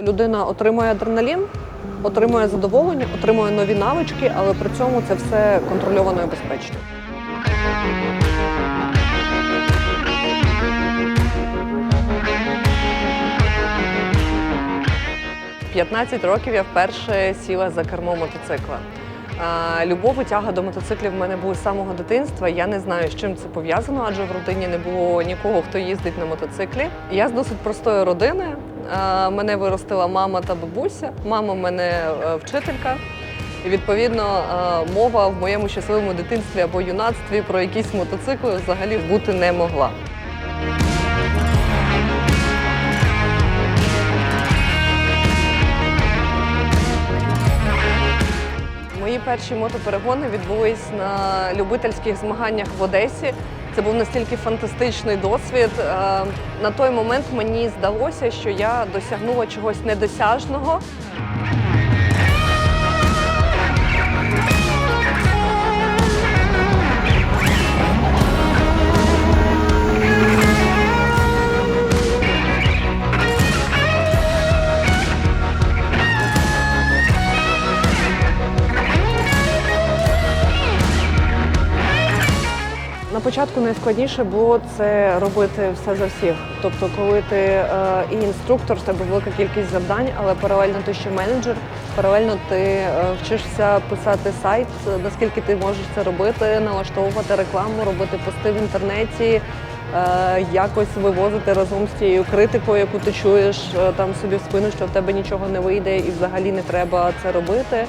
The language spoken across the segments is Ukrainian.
Людина отримує адреналін, отримує задоволення, отримує нові навички, але при цьому це все контрольовано і безпечно. 15 років я вперше сіла за кермо мотоцикла. Любов і тяга до мотоциклів в мене були з самого дитинства. Я не знаю, з чим це пов'язано, адже в родині не було нікого, хто їздить на мотоциклі. Я з досить простої родини. Мене виростила мама та бабуся. Мама в мене е, вчителька. І відповідно е, мова в моєму щасливому дитинстві або юнацтві про якісь мотоцикли взагалі бути не могла. Перші мотоперегони відбулись на любительських змаганнях в Одесі. Це був настільки фантастичний досвід. Е, На той момент мені здалося, що я досягнула чогось недосяжного. На початку найскладніше було це робити все за всіх. Тобто, коли ти е, і інструктор, в тебе велика кількість завдань, але паралельно ти ще менеджер, паралельно ти е, вчишся писати сайт, наскільки ти можеш це робити, налаштовувати рекламу, робити пости в інтернеті, е, якось вивозити разом з тією критикою, яку ти чуєш е, там собі в спину, що в тебе нічого не вийде і взагалі не треба це робити.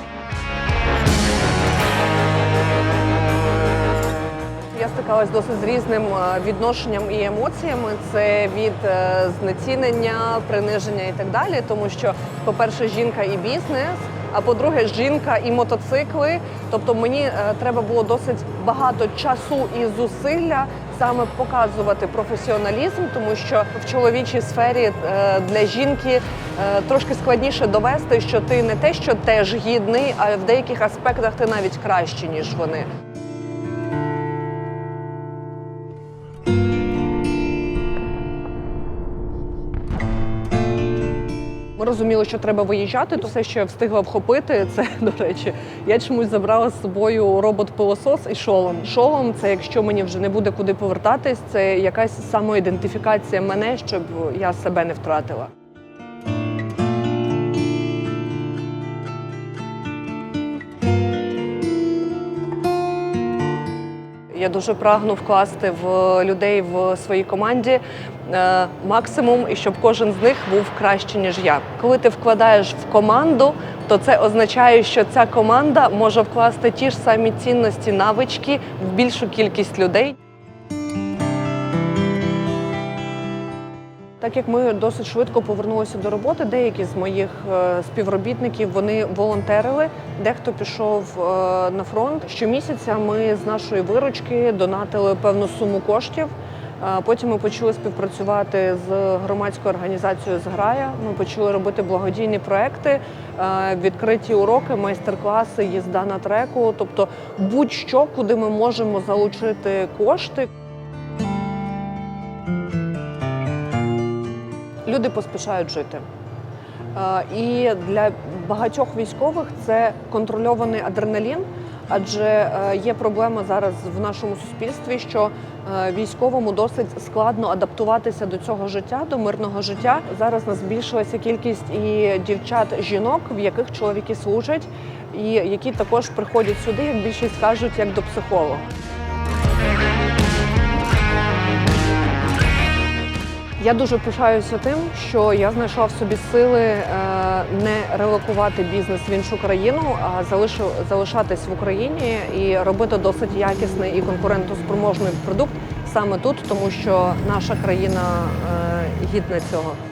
Стикалась досить з різним е, відношенням і емоціями. Це від е, знецінення, приниження і так далі. Тому що, по-перше, жінка і бізнес, а по-друге, жінка і мотоцикли. Тобто мені е, треба було досить багато часу і зусилля саме показувати професіоналізм, тому що в чоловічій сфері для жінки трошки складніше довести, що ти не те, що теж гідний, а в деяких аспектах ти навіть краще, ніж вони. Ми розуміли, що треба виїжджати. То все, що я встигла вхопити, це до речі, я чомусь забрала з собою робот-пилосос і шолом. Шолом це якщо мені вже не буде куди повертатись, це якась самоідентифікація мене, щоб я себе не втратила. Я дуже прагну вкласти в людей в своїй команді е, максимум, і щоб кожен з них був краще ніж я. Коли ти вкладаєш в команду, то це означає, що ця команда може вкласти ті ж самі цінності, навички в більшу кількість людей. Так як ми досить швидко повернулися до роботи, деякі з моїх е, співробітників вони волонтерили, дехто пішов е, на фронт. Щомісяця ми з нашої виручки донатили певну суму коштів. Е, Потім ми почали співпрацювати з громадською організацією Зграя. Ми почали робити благодійні проекти, відкриті уроки, майстер-класи, їзда на треку. Тобто будь-що, куди ми можемо залучити кошти. Люди поспішають жити. Е, І для багатьох військових це контрольований адреналін, адже е, є проблема зараз в нашому суспільстві, що е, військовому досить складно адаптуватися до цього життя, до мирного життя. Зараз нас збільшилася кількість і дівчат, жінок, в яких чоловіки служать, і які також приходять сюди, як більшість кажуть, як до психолога. Я дуже пишаюся тим, що я знайшла в собі сили е, не релокувати бізнес в іншу країну, а залишатись в Україні і робити досить якісний і конкурентоспроможний продукт саме тут, тому що наша країна е, гідна цього.